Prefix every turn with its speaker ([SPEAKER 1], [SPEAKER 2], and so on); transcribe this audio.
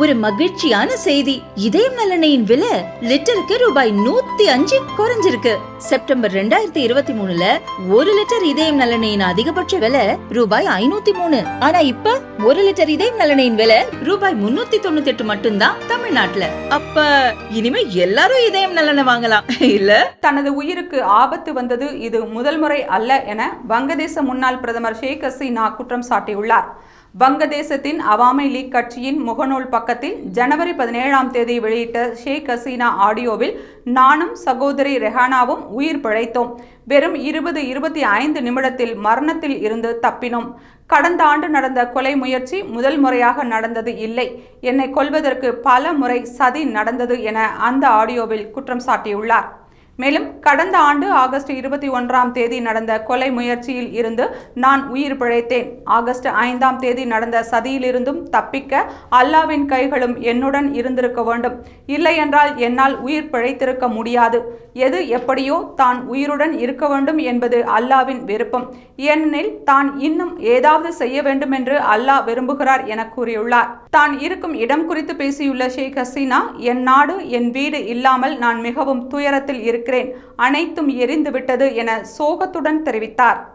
[SPEAKER 1] ஒரு மகிழ்ச்சியான செய்தி. இதயம் நலனையின் விலை லிட்டருக்கு ரூபாய் நூத்தி அஞ்சு குறைஞ்சிருக்கு. செப்டம்பர் ரெண்டாயிரத்தி இருபத்தி மூணுல ஒரு லிட்டர் இதயம் நலனையின் அதிகபட்ச விலை ரூபாய் ஐநூத்தி மூணு. ஆனா இப்ப ஒரு லிட்டர் இதயம் நலனையின் விலை ரூபாய் முன்னூத்தி தொண்ணூத்தி எட்டு மட்டும்தான் தமிழ்நாட்டுல. அப்ப இனிமே எல்லாரும் இதயம் நலனை வாங்கலாம் இல்ல?
[SPEAKER 2] தனது உயிருக்கு ஆபத்து வந்தது இது முதல் முறை அல்ல என வங்கதேச முன்னாள் பிரதமர் ஷேக் ஹசீனா குற்றம் சாட்டியுள்ளார். வங்கதேசத்தின் அவாமி லீக் கட்சியின் முகநூல் பக்கத்தில் ஜனவரி பதினேழாம் தேதி வெளியிட்ட ஷேக் ஹசீனா ஆடியோவில் நானும் சகோதரி ரெஹானாவும் உயிர் பிழைத்தோம். வெறும் இருபது இருபத்தி ஐந்து நிமிடத்தில் மரணத்தில் இருந்து தப்பினோம். கடந்த ஆண்டு நடந்த கொலை முயற்சி முதல் முறையாக நடந்தது இல்லை. என்னை கொல்வதற்கு பல முறை சதி நடந்தது என அந்த ஆடியோவில் குற்றம் சாட்டியுள்ளார். மேலும் கடந்த ஆண்டு ஆகஸ்ட் இருபத்தி ஒன்றாம் தேதி நடந்த கொலை முயற்சியில் இருந்து நான் உயிர் பிழைத்தேன். ஆகஸ்ட் ஐந்தாம் தேதி நடந்த சதியிலிருந்தும் தப்பிக்க அல்லாவின் கைகளும் என்னுடன் இருந்திருக்க வேண்டும். இல்லையென்றால் என்னால் உயிர் பிழைத்திருக்க முடியாது. எது எப்படியோ தான் உயிருடன் இருக்க வேண்டும் என்பது அல்லாவின் விருப்பம். ஏனெனில் தான் இன்னும் ஏதாவது செய்ய வேண்டும் என்று அல்லாஹ் விரும்புகிறார் என கூறியுள்ளார். தான் இருக்கும் இடம் குறித்து பேசியுள்ள ஷேக் ஹசீனா என் நாடு என் வீடு இல்லாமல் நான் மிகவும் துயரத்தில் இருக்கிறேன். அனைத்தும் எரிந்துவிட்டது என சோகத்துடன் தெரிவித்தார்.